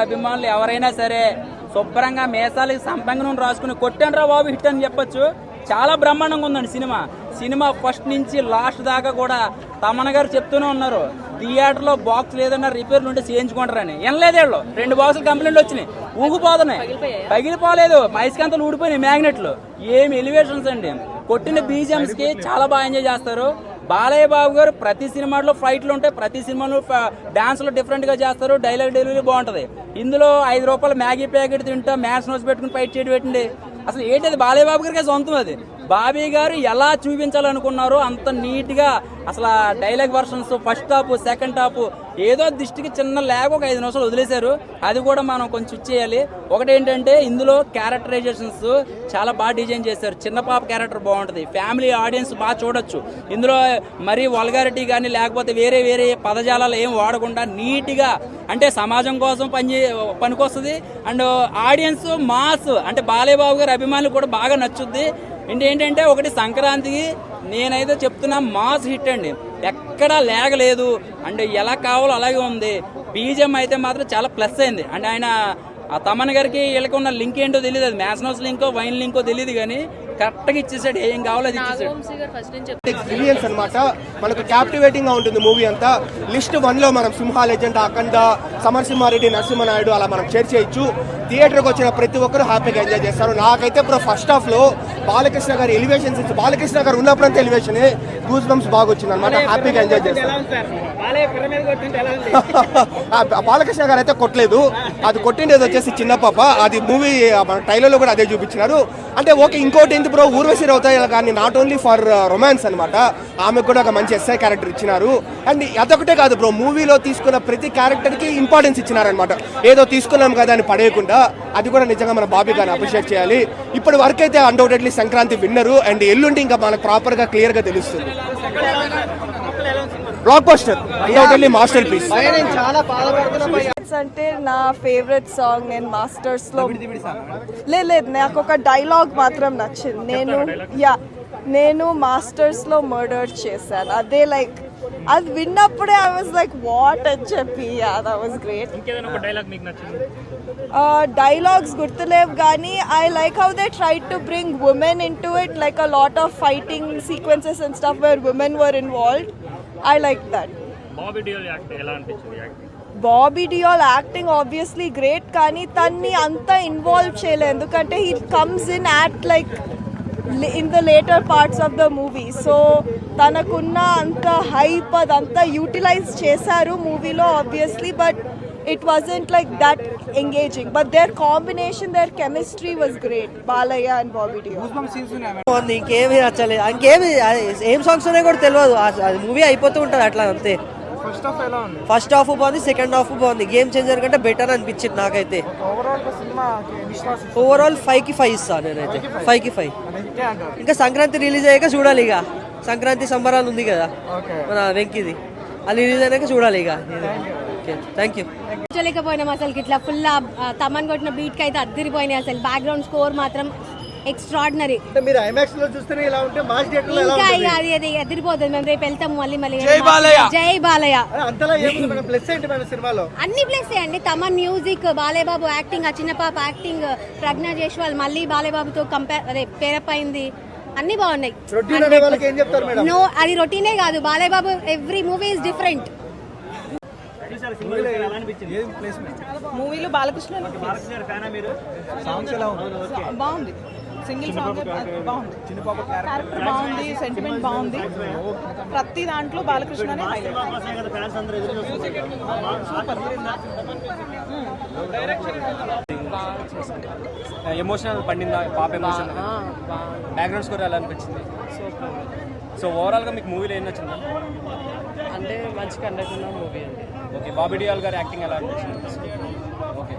అభిమానులు ఎవరైనా సరే శుభ్రంగా మేసాలకి సంపంగనం రాసుకుని కొట్టండ్రా బాబు హిట్ అని చెప్పొచ్చు. చాలా బ్రహ్మాండంగా ఉందండి సినిమా. సినిమా ఫస్ట్ నుంచి లాస్ట్ దాకా కూడా తమన గారు చెప్తూనే ఉన్నారు. థియేటర్లో బాక్స్ లేదన్నా రిపేర్లు ఉంటే చేయించుకుంటారని. వినలేదేళ్ళు రెండు బాక్సులు కంప్లైంట్ వచ్చినాయి. ఊగిపోతున్నాయి. పగిలిపోలేదు. మైస్కాంతలు ఊడిపోయినాయి మ్యాగ్నెట్లు. ఏమి ఎలివేషన్స్ అండి. కొట్టిన బీజిఎంస్కి చాలా బాగా ఎంజాయ్ చేస్తారు. బాలయ్య బాబు గారు ప్రతి సినిమాలో ఫైట్లు ఉంటాయి. ప్రతి సినిమాలో డాన్స్లో డిఫరెంట్గా చేస్తారు. డైలాగ్ డెలివరీ బాగుంటుంది. ఇందులో ఐదు రూపాయలు మ్యాగీ ప్యాకెట్ తింటా మ్యాథ్స్ నోట్స్ పెట్టుకుని ఫైట్ చేయడం పెట్టండి అసలు ఏంటి అది? బాలయ్య బాబు గారికి సొంతం అది. బాబీ గారు ఎలా చూపించాలనుకున్నారో అంత నీట్గా అసలు dialogue versions first half second half ఏదో దిష్టికి చిన్న ల్యాగ్ ఒక ఐదు నిమిషాలు వదిలేశారు. అది కూడా మనం కొంచెం ఇచ్చేయాలి ఒకటి ఏంటంటే ఇందులో క్యారెక్టరైజేషన్స్ చాలా బాగా డిజైన్ చేశారు. చిన్న పాప క్యారెక్టర్ బాగుంటుంది. ఫ్యామిలీ ఆడియన్స్ బాగా చూడొచ్చు. ఇందులో మరీ వల్గారిటీ కానీ లేకపోతే వేరే వేరే పదజాలాలు ఏం వాడకుండా నీట్గా అంటే సమాజం కోసం పని పనికొస్తుంది. అండ్ ఆడియన్స్ మాస్ అంటే బాలయ్య బాబు గారి అభిమానులు కూడా బాగా నచ్చుద్ది. అంటే ఏంటంటే ఒకటి సంక్రాంతికి నేనైతే చెప్తున్నా మాస్ హిట్ అండి. ఎక్కడా లేగలేదు. అండ్ ఎలా కావాలో అలాగే ఉంది. బీజం అయితే మాత్రం చాలా ప్లస్ అయింది. అంటే ఆయన ఆ తమన్ గారికి వీళ్ళకి ఉన్న లింక్ ఏంటో తెలియదు అది మ్యాథ్స్ లింకో వైన్ లింకో తెలియదు కానీ కరెక్ట్గా ఇచ్చేసాడు. ఏం కావాలో అది ఇచ్చేసాడు. బ్రిలియన్స్ అన్నమాట. మనకు క్యాప్టివేటింగ్గా ఉంటుంది మూవీ అంతా. లిస్ట్ వన్లో మనం సింహ లెజెండ్ అఖండ సమరసింహారెడ్డి నరసింహనాయుడు అలా మనం చేర్చేయచ్చు. థియేటర్కి వచ్చిన ప్రతి ఒక్కరు హ్యాపీగా ఎంజాయ్ చేస్తారు. నాకైతే ఇప్పుడు ఫస్ట్ హాఫ్లో బాలకృష్ణ గారి ఎలివేషన్స్ బాలకృష్ణ గారు ఉన్నప్పుడంతా ఎలివేషన్ గూస్ బంప్స్ బాగా వచ్చింది అనమాట హ్యాపీగా ఎంజాయ్ చేస్తారు. బాలకృష్ణ గారు అయితే కొట్టలేదు. అది కొట్టిండేది వచ్చేసి చిన్న పాప. అది మూవీ మన ట్రైలర్లో కూడా అదే చూపించినారు. అంటే ఓకే ఇంకోటి ఏంటి బ్రో ఊర్వశి రవుతాయి కానీ నాట్ ఓన్లీ ఫర్ రొమాన్స్ అన్నమాట ఆమెకు కూడా ఒక మంచి ఎస్ఐ క్యారెక్టర్ ఇచ్చినారు. అండ్ అదొకటే కాదు బ్రో మూవీలో తీసుకున్న ప్రతి క్యారెక్టర్కి ఇంపార్టెన్స్ ఇచ్చినారనమాట ఏదో తీసుకున్నాం కదా అని పడేయకుండా అది కూడా నిజంగా మన బాబీ గారిని అప్రిషియేట్ చేయాలి. ఇప్పటి వరకు అయితే అన్డౌటెడ్లీ సంక్రాంతి విన్నరు. అండ్ ఎల్లుండి ఇంకా మనకు ప్రాపర్గా క్లియర్గా తెలుస్తుంది. Blockbuster undoubtedly masterpiece అంటే నా ఫేవరెట్ సాంగ్ నేను మాస్టర్స్లో లేదు నాకు ఒక డైలాగ్ మాత్రం నచ్చింది. నేను యా నేను మాస్టర్స్లో మర్డర్ చేశాను. అదే లైక్ అది విన్నప్పుడే ఐ వాజ్ లైక్ వాట్ అని చెప్పి ya that was great dialogues గుర్తులేవు కానీ I like how they try to bring women into it like a lot of fighting sequences and stuff where women were involved I like that Bobby Deol acting obviously great కానీ తన్ని అంత involve చేయలేదు. ఎందుకంటే he comes in act like in the later parts of the movie so తనకున్న అంత hype అదంతా utilise చేశారు మూవీలో obviously but it wasn't like that engaging but their combination their chemistry was great Balayya and Bobby ఇంకేమి నచ్చలేదు. ఇంకేమి ఏం songs ఉన్నాయో కూడా తెలియదు మూవీ అయిపోతూ ఉంటుంది అట్లా అంతే. ఫస్ట్ హాఫ్ బాగుంది సెకండ్ హాఫ్ బాగుంది. గేమ్ చేంజర్ కంటే బెటర్ అనిపించింది నాకైతే. ఓవరాల్ ఫైవ్కి ఫైవ్ ఇస్తాను నేనైతే. ఫైవ్కి ఫైవ్ ఇంకా సంక్రాంతి రిలీజ్ అయ్యాక చూడాలి ఇక. సంక్రాంతి సంబరాలు ఉంది కదా. మన వెంకిది. అది రిలీజ్ అయినాక చూడాలి ఇక. థ్యాంక్ యూ కూర్చోలేకపోయినాం అసలు ఇట్లా ఫుల్ తమన్ కొట్టిన బీట్కి అయితే అద్దరిపోయినాయి అసలు. బ్యాక్గ్రౌండ్ స్కోర్ మాత్రం ఎక్స్ట్రాడినరీ ఇంకా ఇక అది అది ఎదిరిపోతుంది. మేము రేపు వెళ్తాము మళ్ళీ మళ్ళీ. జై బాలయ్య. జై బాలయ్య. అంతలా ఏముంది? మేడం ప్లస్ ఏంటి మేడం సినిమాలో. అన్ని ప్లేస్ అండి. తమన్ మ్యూజిక్ బాలయ్య బాబు యాక్టింగ్ ఆ చిన్న పాప యాక్టింగ్ ప్రజ్ఞ జైస్వాల్ మళ్ళీ బాలయ్య బాబుతో కంపేర్ అదే పేరప్ అయింది అన్ని బాగున్నాయి. రొటీన్ అనే వాళ్ళకి ఏం చెప్తారు మేడం? నో అది రొటీనే కాదు. Balayya Babu every movie is different మూవీలో బాలకృష్ణ బాగుంది. సింగిల్ సాంగ్ బాగుంది. క్యారెక్టర్ బాగుంది సెంటిమెంట్ బాగుంది. ప్రతి దాంట్లో బాలకృష్ణనే ఎమోషనల్ పండిందా? పాప ఎమోషన్ బ్యాక్గ్రౌండ్ స్కోర్ ఎలా అనిపించింది? సో ఓవరాల్గా మీకు మూవీలో ఏం నచ్చింది? అంటే మంచి కండక్ట్ ఉన్న మూవీ అండి. ఓకే బాబీ డియాల్ గారి యాక్టింగ్ ఎలా అనిపించింది? ఓకే